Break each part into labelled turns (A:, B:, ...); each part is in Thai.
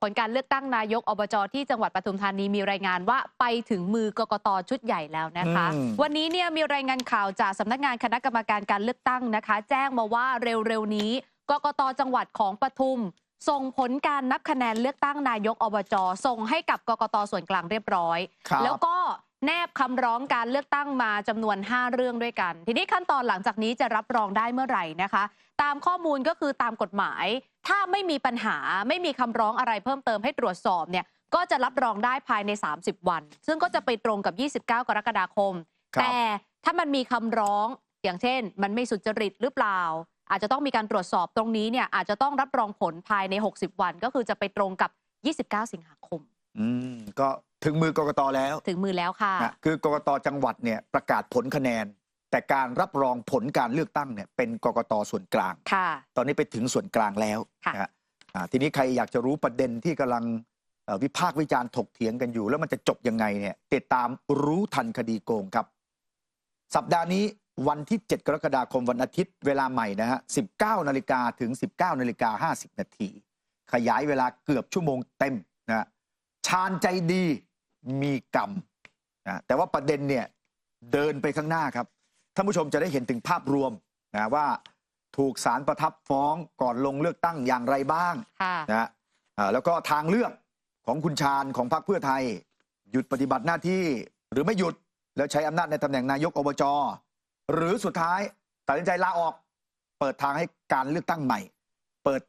A: ผลการเลือกตั้งนายกอบจที่จังหวัดปทุมธานีมีรายงานว่าไปถึงมือกกตชุดใหญ่แล้วนะคะ
B: อืม
A: วันนี้เนี่ยมีรายงานข่าวจากสำนักงานคณะกรรมการการเลือกตั้งนะคะ แจ้งมาว่าเร็วๆนี้กกตจังหวัดของปทุม ส่งผลการนับคะแนนเลือกตั้งนายกอบจส่งให้กับกกตส่วนกลางเรียบร้อย
B: ครับ
A: แล้วก็ แนบคำร้องการเลือกตั้งมาจำนวน 5 เรื่องด้วยกัน ทีนี้ขั้นตอนหลังจากนี้จะรับรองได้เมื่อไหร่นะคะ ตามข้อมูลก็คือตามกฎหมาย ถ้าไม่มีปัญหาไม่มีคำร้องอะไรเพิ่มเติมให้ตรวจสอบเนี่ยก็จะรับรองได้ภายใน 30 วัน ซึ่งก็จะไปตรงกับ 29 กรกฎาคม
B: ครับ
A: แต่ถ้ามันมีคำร้องอย่างเช่น มันไม่สุจริตหรือเปล่า อาจจะต้องมีการตรวจสอบตรงนี้เนี่ยอาจจะต้องรับรองผลภายใน 60 วัน ก็คือจะไปตรงกับ 29 สิงหาคม
B: อืมก็ ถึงมือกกตแล้ว
A: ถึงมือแล้วค่ะ
B: นะคือกกตจังหวัดเนี่ยประกาศผลคะแนน แต่การรับรองผลการเลือกตั้งเนี่ยเป็นกกตส่วนกลาง
A: ค่ะ
B: ตอนนี้ไปถึงส่วนกลางแล้ว
A: ค่ะ
B: นะฮะอ่าทีนี้ใครอยากจะรู้ประเด็นที่กำลังเอ่อวิพากษ์วิจารณ์ถกเถียงกันอยู่ แล้วมันจะจบยังไงเนี่ยติดตามรู้ทันคดีโกงครับ สัปดาห์นี้วันที่ 7 กรกฎาคมวันอาทิตย์เวลาใหม่นะฮะ 19 นาฬิกาถึง 19 นาฬิกา 50 นาที ขยายเวลาเกือบชั่วโมงเต็มนะฮะชาญใจดี มีกรรมนะแต่ว่าประเด็นเนี่ยเดินไปข้างหน้าครับท่านผู้ชมจะได้เห็นถึงภาพรวมนะว่าถูกสารประทับฟ้องก่อนลงเลือกตั้งอย่างไรบ้าง
A: ค่ะ
B: นะฮะอ่าแล้วก็ทางเลือกของคุณชาญของพรรคเพื่อไทย หยุดปฏิบัติหน้าที่หรือไม่หยุดแล้วใช้อำนาจในตำแหน่งนายกอบจหรือสุดท้ายตัดสินใจลาออก เปิดทางให้การเลือกตั้งใหม่ เปิด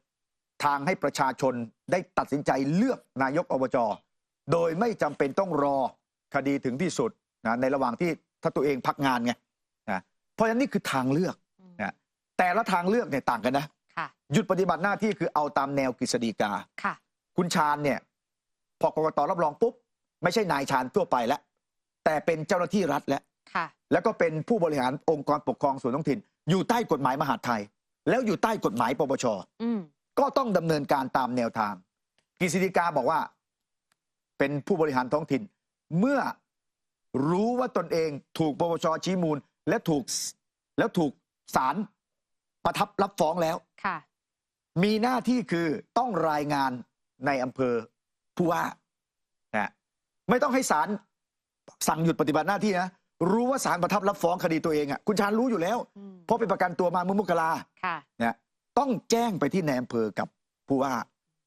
B: ทางให้ประชาชนได้ตัดสินใจเลือกนายกอบจ โดยไม่จำเป็นต้องรอคดีถึงที่สุดนะในระหว่างที่ถ้าตัวเองพักงานไงนะเพราะฉะนั้นนี่คือทางเลือกนะแต่ละทางเลือกเนี่ยต่างกันนะ
A: ค่ะ
B: หยุดปฏิบัติหน้าที่คือเอาตามแนวกฤษฎีกา
A: ค่ะ
B: คุณชาญเนี่ย พอกกตรับรองปุ๊บ ไม่ใช่นายชาญทั่วไปแล้ว แต่เป็นเจ้าหน้าที่รัฐแล้ว
A: ค่ะ
B: แล้วก็เป็นผู้บริหารองค์กรปกครองส่วนท้องถิ่น อยู่ใต้กฎหมายมหาดไทย แล้วอยู่ใต้กฎหมายปปช
A: อืม
B: ก็ต้องดำเนินการตามแนวทางกฤษฎีกาบอกว่า เป็นผู้บริหารท้องถิ่น เมื่อรู้ว่าตนเองถูกปปชชี้มูล และถูกแล้วถูกศาลประทับรับฟ้องแล้ว
A: ค่ะ
B: มีหน้าที่คือต้องรายงานในอำเภอผู้ว่านะไม่ต้องให้ศาลสั่งหยุดปฏิบัติหน้าที่นะรู้ว่าศาลประทับรับฟ้องคดีตัวเองอะคุณชาญรู้อยู่แล้ว
A: อืม
B: เพราะไปประกันตัวมาเมื่อมกรา
A: ค่ะ
B: นะต้องแจ้งไปที่ในอำเภอกับผู้ว่า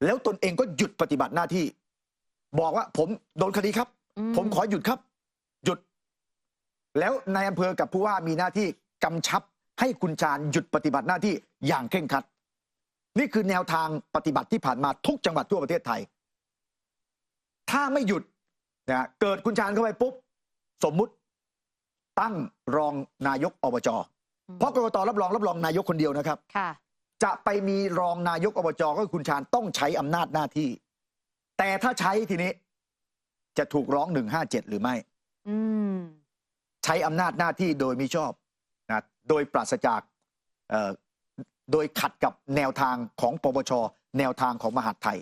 B: แล้วตนเองก็หยุดปฏิบัติหน้าที่ บอกว่าผมโดนคดีครับ
A: อื
B: ผมขอหยุดครับ หยุด แล้วในอำเภอกับผู้ว่ามีหน้าที่กำชับให้คุณชาญหยุดปฏิบัติหน้าที่อย่างเคร่งครัด นี่คือแนวทางปฏิบัติที่ผ่านมาทุกจังหวัดทั่วประเทศไทย ถ้าไม่หยุดนะเกิดคุณชาญเข้าไปปุ๊บ สมมุติตั้งรองนายกอบจเพราะกรกตรับรองรับรองนายกคนเดียวนะครับ
A: ค่ะ
B: จะไปมีรองนายกอบจก็คือคุณชาญต้องใช้อำนาจหน้าที่ แต่ถ้าใช้ทีนี้ จะถูกร้องหนึ่งห้าเจ็ดหรือไม่
A: อืม
B: ใช้อำนาจหน้าที่โดยมิชอบนะโดยปราศจากเอ่อโดยขัดกับแนวทางของปปชแนวทางของมหาดไทย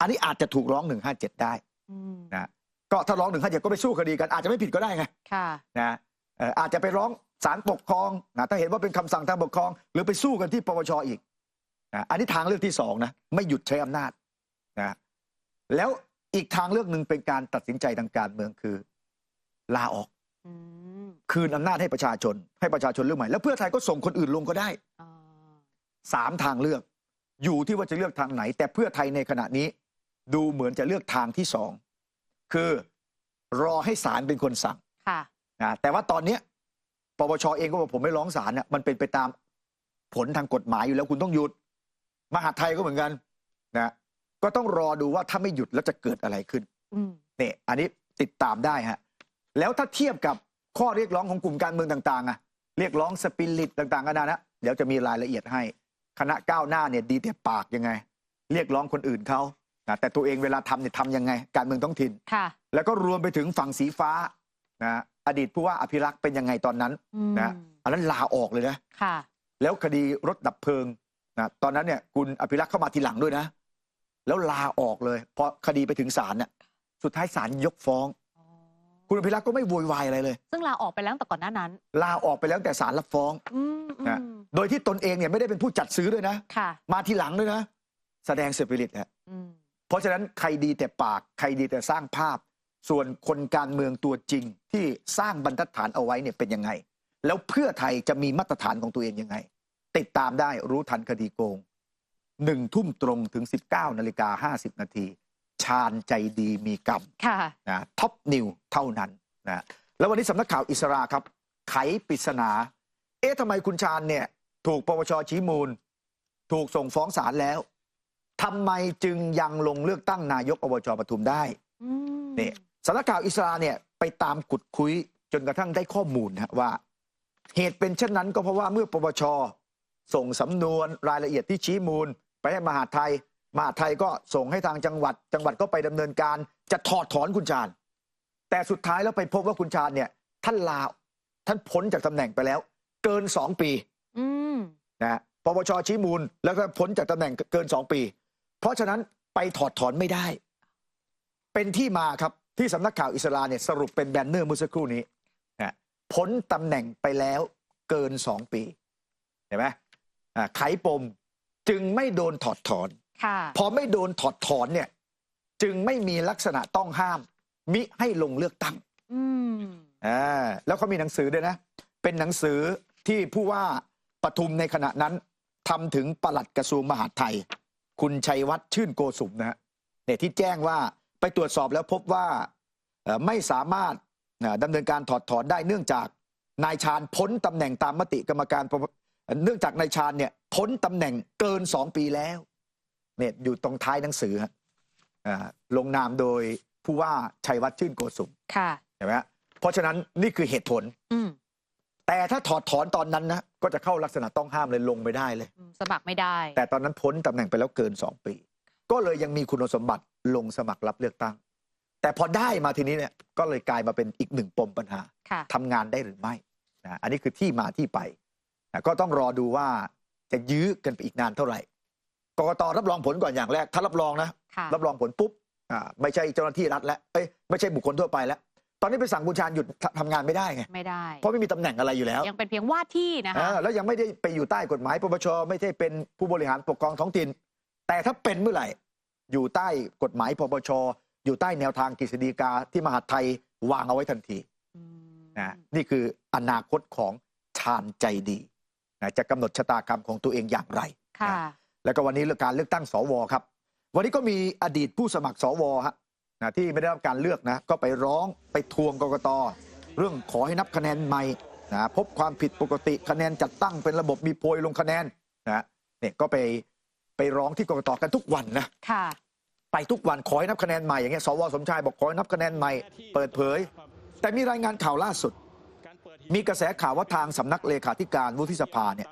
B: อันนี้อาจจะถูกร้อง157ได้
A: อืม
B: นะก็ถ้าร้อง157ก็ไปสู้คดีกัน อาจจะไม่ผิดก็ได้ไง
A: ค่ะ
B: นะเอ่ออาจจะไปร้องศาลปกครองนะถ้าเห็นว่าเป็นคำสั่งทางปกครอง หรือไปสู้กันที่ปปชอีกนะอันนี้ทางเลือกที่สองนะไม่หยุดใช้อำนาจนะ แล้วอีกทางเลือกหนึ่งเป็นการตัดสินใจทางการเมืองคือ ลาออก
A: อืม
B: คืนอำนาจให้ประชาชน ให้ประชาชนเลือกใหม่ แล้วเพื่อไทยก็ส่งคนอื่นลงก็ได้
A: อ่า
B: สามทางเลือก อยู่ที่ว่าจะเลือกทางไหน แต่เพื่อไทยในขณะนี้ ดูเหมือนจะเลือกทางที่สองคือรอให้ศาลเป็นคนสั่ง
A: ค่ะ
B: นะแต่ว่าตอนเนี้ยปปชเองก็บอกผมไม่ร้องศาลน่ะมันเป็นไปตามผลทางกฎหมายอยู่แล้วคุณต้องหยุด มหาดไทยก็เหมือนกันนะ ก็ต้องรอดูว่าถ้าไม่หยุดแล้วจะเกิดอะไรขึ้น
A: อืม
B: เนี่ยอันนี้ติดตามได้ฮะแล้วถ้าเทียบกับข้อเรียกร้องของกลุ่มการเมืองต่างๆอะเรียกร้องสปิริตต่างๆกันานะเดี๋ยวจะมีรายละเอียดให้ คณะก้าวหน้าเนี่ยดีแต่ปากยังไง เรียกร้องคนอื่นเขานะแต่ตัวเองเวลาทำเนี่ยทำยังไง การเมืองท้องถิ่น
A: ค่ะ
B: แล้วก็รวมไปถึงฝั่งสีฟ้านะอดีตผู้ว่าอภิรักษ์เป็นยังไงตอนนั้น
A: อืม
B: นะอันนั้นลาออกเลยนะ
A: ค่ะ
B: แล้วคดีรถดับเพลิงนะตอนนั้นเนี่ยคุณอภิรักษ์เข้ามาทีหลังด้วยนะ แล้วลาออกเลยพอคดีไปถึงศาลเนี่ยสุดท้ายศาลยกฟ้อง
A: อ๋อ
B: คุณอภิรักษ์ก็ไม่โวยวายอะไรเลย
A: ซึ่งลาออกไปแล้วตั้งแต่ก่อนหน้านั้น
B: ลาออกไปแล้วแต่ศาลรับฟ้อง
A: อืมอื
B: นะ
A: ม
B: โดยที่ตนเองเนี่ยไม่ได้เป็นผู้จัดซื้อด้วยนะ
A: ค่ะ
B: มาทีหลังด้วยนะ แสดงสปิริตฮะ
A: อืม
B: เพราะฉะนั้นใครดีแต่ปาก ใครดีแต่สร้างภาพ ส่วนคนการเมืองตัวจริง ที่สร้างบรรทัดฐานเอาไว้เนี่ยเป็นยังไง แล้วเพื่อไทยจะมีมาตรฐานของตัวเองยังไง ติดตามได้รู้ทันคดีโกง หนึ่งทุ่มตรงถึง 19นาฬิกา50 นาทีชาญใจดีมีกรรม
A: ค่ะ
B: นะท็อปนิวเท่านั้นนะแล้ววันนี้สำนักข่าวอิสราครับ ไขปริศนา เอ๊ะทำไมคุณชาญเนี่ย ถูกปปชชี้มูล ถูกส่งฟ้องศาลแล้วทำไมจึงยังลงเลือกตั้งนายกอบจปทุมได้
A: อืม
B: นี่สำนักข่าวอิสราเนี่ยไปตามกุดคุยจนกระทั่งได้ข้อมูลนะว่า เหตุเป็นเช่นนั้นก็เพราะว่าเมื่อปปชส่งสำนวนรายละเอียดที่ชี้มูล ไปให้มหาดไทย มหาดไทยก็ส่งให้ทางจังหวัด จังหวัดก็ไปดำเนินการจะถอดถอนคุณชาญ แต่สุดท้ายแล้วไปพบว่าคุณชาญเนี่ย ท่านลาท่านพ้นจากตำแหน่งไปแล้ว เกินสองปี
A: อืม
B: นะฮะปปชชี้มูลแล้วก็พ้นจากตำแหน่งเกินสองปี เพราะฉะนั้นไปถอดถอนไม่ได้ เป็นที่มาครับที่สำนักข่าวอิสราเนี่ยสรุปเป็นแบนเนอร์เมื่อสักครู่นี้นะพ้นตำแหน่งไปแล้วเกินสองปี เห็นไหมอ่าไขปม จึงไม่โดนถอดถอน
A: ค่ะ
B: พอไม่โดนถอดถอนเนี่ย จึงไม่มีลักษณะต้องห้าม มิให้ลงเลือกตั้ง
A: อืม
B: อ่าแล้วเขามีหนังสือด้วยนะ เป็นหนังสือที่ผู้ว่าปทุมในขณะนั้นทำถึงปลัดกระทรวงมหาดไทย คุณชัยวัฒน์ชื่นโกสุมนะฮะเนี่ยที่แจ้งว่าไปตรวจสอบแล้วพบว่าเอ่อไม่สามารถเอ่อดำเนินการถอดถอนได้เนื่องจากนายชาญพ้นตำแหน่งตามมติกรรมการปป เนื่องจากนายชาญเนี่ยพ้นตำแหน่งเกินสองปีแล้วเนี่ยอยู่ตรงท้ายหนังสือฮะอ่าลงนามโดยผู้ว่าชัยวัฒน์ชื่นโกสุม
A: ค่ะ
B: เห็นไหมฮะเพราะฉะนั้นนี่คือเหตุผล
A: อืม
B: แต่ถ้าถอดถอนตอนนั้นนะก็จะเข้าลักษณะต้องห้ามเลยลงไม่ได้เลย
A: อืมสมัครไม่ได้
B: แต่ตอนนั้นพ้นตำแหน่งไปแล้วเกิน2ปี ก็เลยยังมีคุณสมบัติลงสมัครรับเลือกตั้ง แต่พอได้มาทีนี้เนี่ยก็เลยกลายมาเป็นอีกหนึ่งปมปัญหา
A: ค่ะ
B: ทำงานได้หรือไม่นะอันนี้คือที่มาที่ไปนะ ก็ต้องรอดูว่าจะยื้อกันไปอีกนานเท่าไหร่กกตรับรองผลก่อนอย่างแรก ถ้ารับรองนะ
A: ค่ะ
B: รับรองผลปุ๊บอ่าไม่ใช่เจ้าหน้าที่รัฐแล้วเอ้ยไม่ใช่บุคคลทั่วไปแล้ว ตอนนี้ไปสั่งคุณชาญหยุดททำงานไม่ได้ไง
A: ไม่ได้
B: เพราะไม่มีตำแหน่งอะไรอยู่แล้ว
A: ยังเป็นเพียงว่าที่นะคะ
B: อ่าแล้วยังไม่ได้ไปอยู่ใต้กฎหมายปปชไม่ใช่เป็นผู้บริหารปกครองท้องถิ่นแต่ถ้าเป็นเมื่อไหร่ อยู่ใต้กฎหมายปปชอยู่ใต้แนวทางกฤษฎีกาที่มหาดไทยวางเอาไว้ทันที
A: อืม
B: นะนี่คืออนาคตของชาญใจดี นะจะกำหนดชะตากรรมของตัวเองอย่างไร
A: ค่ะ
B: แล้วก็วันนี้เรื่องการเลือกตั้งสวครับ วันนี้ก็มีอดีตผู้สมัครสวฮะนะที่ไม่ได้รับการเลือกนะก็ไปร้องไปทวงกกตเรื่องขอให้นับคะแนนใหม่นะพบความผิดปกติคะแนนจัดตั้งเป็นระบบมีโพยลงคะแนนนะเนี่ยก็ไปไปร้องที่กกตกันทุกวันนะ
A: ค่ะ
B: ไปทุกวันขอให้นับคะแนนใหม่อย่างเงี้ยสวสมชายบอกขอให้นับคะแนนใหม่เปิดเผย แต่มีรายงานข่าวล่าสุด มีกระแสข่าวว่าทางสำนักเลขาธิการวุฒิสภาเนี่ย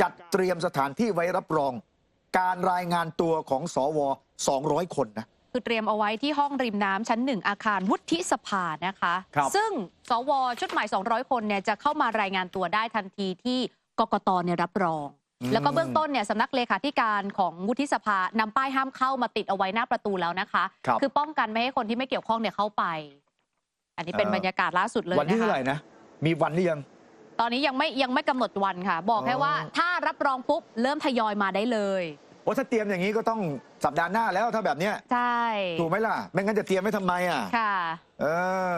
B: จัดเตรียมสถานที่ไว้รับรอง การรายงานตัวของสว 200 คนนะ
A: คือเตรียมเอาไว้ที่ห้องริมน้ำชั้นหนึ่งอาคารวุฒิสภานะคะ
B: ครับ
A: ซึ่งสวชุดใหม่ 200 คนเนี่ยจะเข้ามารายงานตัวได้ทันทีที่กกตเนี่ยรับรอง แล้วก็เบื้องต้นเนี่ยสำนักเลขาธิการของวุฒิสภานำป้ายห้ามเข้ามาติดเอาไว้หน้าประตูแล้วนะคะ
B: ครับ
A: อป้องกันไม่ให้คนที่ไม่เกี่ยวข้องเนี่ยเข้าไป อันนี้เป็น
B: เอ่อ
A: บรรยากาศล่าสุดเลย
B: วันที่
A: นะ
B: เท่าไห
A: คะ
B: ร่นะ มีวันหรือยัง
A: ตอนนี้ยังไม่ยังไม่กำหนดวันค่ะ บอกแค่
B: อ๋อ
A: ว่า ถ้ารับรองปุ๊บ เริ่มทยอยมาได้เลย
B: โอ้ถ้าเตรียมอย่างนี้ก็ต้องสัปดาห์หน้าแล้วถ้าแบบเนี้ย
A: ใช่
B: ถูกไหมล่ะ ไม่งั้นจะเตรียมไว้ทำไมอะ
A: ค่ะ
B: เอ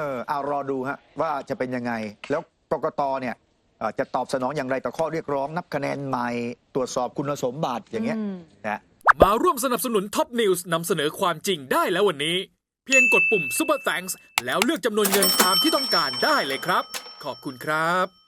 B: อเอารอดูฮะว่าจะเป็นยังไง แล้วกกตเนี่ยเอ่อจะตอบสนองอย่างไรต่อข้อเรียกร้องนับคะแนนใหม่ตรวจสอบคุณสมบัติอย่างเงี้ย
A: อืม
B: นะ
C: มาร่วมสนับสนุนท็อปนิวส์นำเสนอความจริงได้แล้ววันนี้ เพียงกดปุ่ม Super Thanks แล้วเลือกจำนวนเงินตามที่ต้องการได้เลยครับ ขอบคุณครับ